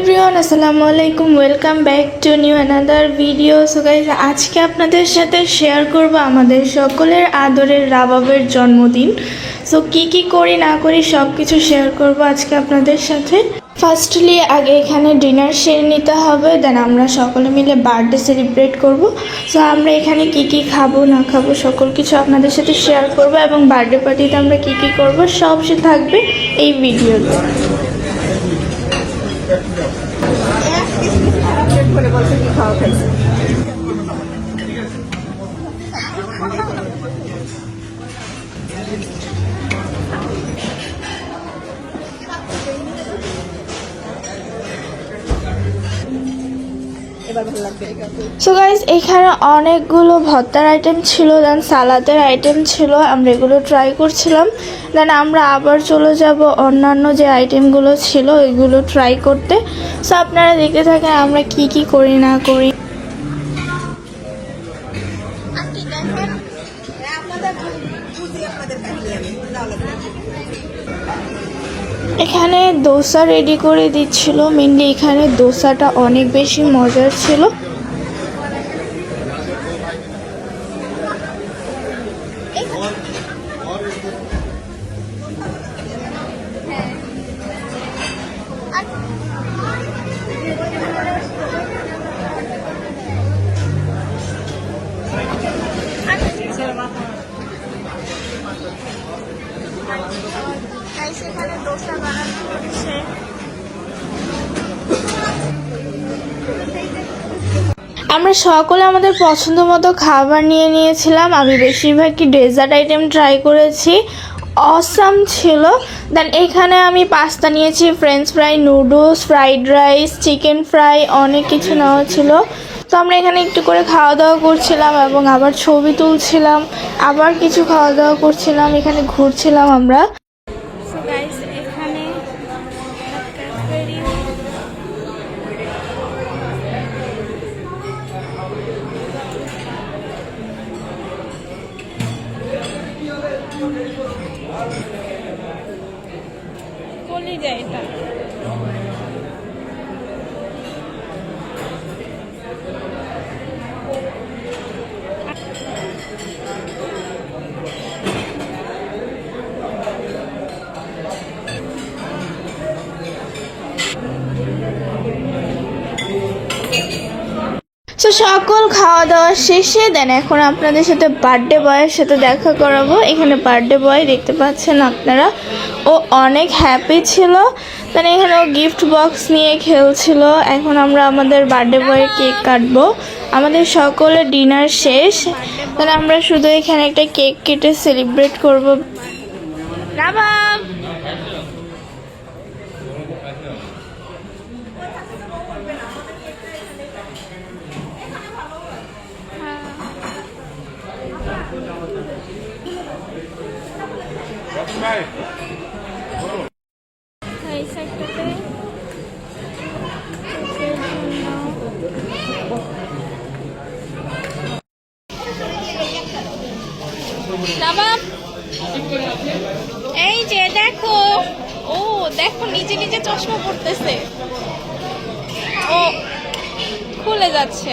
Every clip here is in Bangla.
এভরিওয়ান, আসসালামু আলাইকুম। Welcome back to new another video so guys আজকে আপনাদের সাথে শেয়ার করব আমাদের সকলের আদরের রাবাবের জন্মদিন। সো কি কি করি, না করি সব কিছু শেয়ার করব আজকে আপনাদের সাথে। ফার্স্টলি আগে এখানে ডিনার সেরে নিতে হবে দেন আমরা সকলে মিলে বার্থডে সেলিব্রেট করব। সো আমরা এখানে কি কি খাব, না খাব, সকল কিছু আপনাদের সাথে শেয়ার করব এবং বার্থডে পার্টিতে আমরা কি কি করব, সব সে থাকবে এই ভিডিওতে খারাপ করে বলছে কি খাওয়া খাইছে সো গাইজ এখানে অনেকগুলো ভর্তার আইটেম ছিল দেন সালাদের আইটেম ছিল, আমরা এগুলো ট্রাই করছিলাম। দেন আমরা আবার চলে যাব, অন্যান্য যে আইটেমগুলো ছিল এগুলো ট্রাই করতে। সো আপনারা দেখতে থাকেন আমরা কি কি করি, না করি। এখানে দোসা রেডি করে দিচ্ছিল। মেনলি এখানে দোসাটা অনেক বেশি মজার ছিল। আমরা সকলে আমাদের পছন্দ মতো খাবার নিয়ে নিয়েছিলাম। আমি বেশিরভাগই ডেজার্ট আইটেম ট্রাই করেছি। অসাম ছিল। দেন এখানে আমি পাস্তা নিয়েছি French fry noodles fried rice chicken fry অনেক কিছু নেওয়া ছিল। তো আমরা এখানে একটু করে খাওয়া দাওয়া করছিলাম এবং আবার ছবি তুলছিলাম, আবার কিছু খাওয়া দাওয়া করছিলাম, এখানে ঘুরছিলাম আমরা। কলিজা এটা। তো সকল খাওয়া দাওয়া শেষে দেন এখন আপনাদের সাথে বার্থডে বয়ের সাথে দেখা করাবো। এখানে বার্থডে বয় দেখতে পাচ্ছেন আপনারা। ও অনেক হ্যাপি ছিল। দেন এখানে ও গিফট বক্স নিয়ে খেলছিল। এখন আমরা আমাদের বার্থডে বয়ের কেক কাটবো। আমাদের সকলের ডিনার শেষ। তাহলে আমরা শুধু এখানে একটা কেক কেটে সেলিব্রেট করব। এই এই যে দেখো। ও দেখো নিজে নিজে চশমা পড়তেছে ও খুলে যাচ্ছে।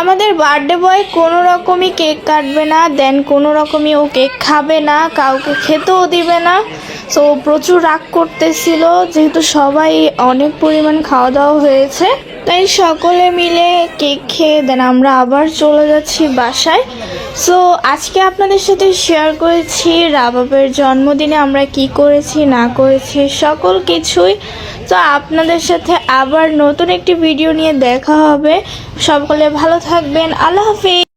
আমাদের বার্থডে বয় কোনো রকমই কেক কাটবে না দেন কোনো রকমই ও কেক খাবে না, কাউকে খেতেও দিবে না। সো প্রচুর রাগ করতেছিল, যেহেতু সবাই অনেক পরিমাণ খাওয়া দাওয়া হয়েছে। তাই সকলে মিলে কেক খেয়ে দেন, আমরা আবার চলে যাচ্ছি বাসায়। সো আজকে আপনাদের সাথে শেয়ার করেছি রাবাবের জন্মদিনে আমরা কি করেছি, না করেছি, সকল কিছুই। তো আপনাদের সাথে আবার নতুন একটি ভিডিও নিয়ে দেখা হবে। সকলে ভালো থাকবেন, আল্লাহ হাফিজ।